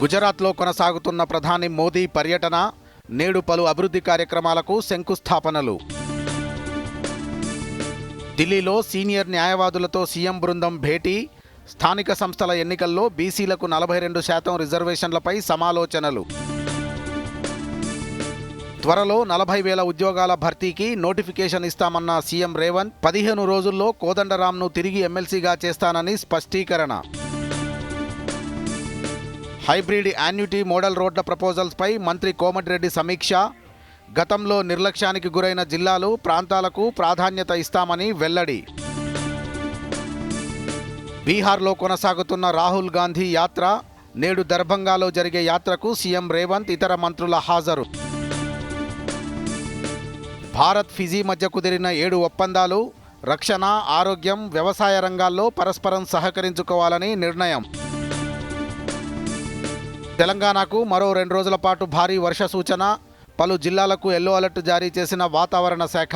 గుజరాత్లో కొనసాగుతున్న ప్రధాని మోదీ పర్యటన నేడు పలు అభివృద్ధి కార్యక్రమాలకు శంకుస్థాపనలు. ఢిల్లీలో సీనియర్ న్యాయవాదులతో సీఎం బృందం భేటీ స్థానిక సంస్థల ఎన్నికల్లో బీసీలకు నలభై రెండు శాతం రిజర్వేషన్లపై సమాలోచనలు. త్వరలో నలభై వేల ఉద్యోగాల భర్తీకి నోటిఫికేషన్ ఇస్తామన్న సీఎం రేవంత్ పదిహేను రోజుల్లో కోదండరాంను తిరిగి ఎమ్మెల్సీగా చేస్తానని స్పష్టీకరణ. హైబ్రిడ్ యాన్యుటీ మోడల్ రోడ్ల ప్రపోజల్స్పై మంత్రి కోమటిరెడ్డి సమీక్ష. గతంలో నిర్లక్ష్యానికి గురైన జిల్లాలు ప్రాంతాలకు ప్రాధాన్యత ఇస్తామని వెల్లడి. బీహార్లో కొనసాగుతున్న రాహుల్ గాంధీ యాత్ర నేడు దర్భంగాలో జరిగే యాత్రకు సీఎం రేవంత్ ఇతర మంత్రుల హాజరు. భారత్ ఫిజీ మధ్య కుదిరిన ఏడు ఒప్పందాలు రక్షణ ఆరోగ్యం వ్యవసాయ రంగాల్లో పరస్పరం సహకరించుకోవాలని నిర్ణయం. తెలంగాణకు మరో రెండు రోజుల పాటు భారీ వర్ష సూచన. పలు జిల్లాలకు ఎల్లో అలర్ట్ జారీ చేసిన వాతావరణ శాఖ.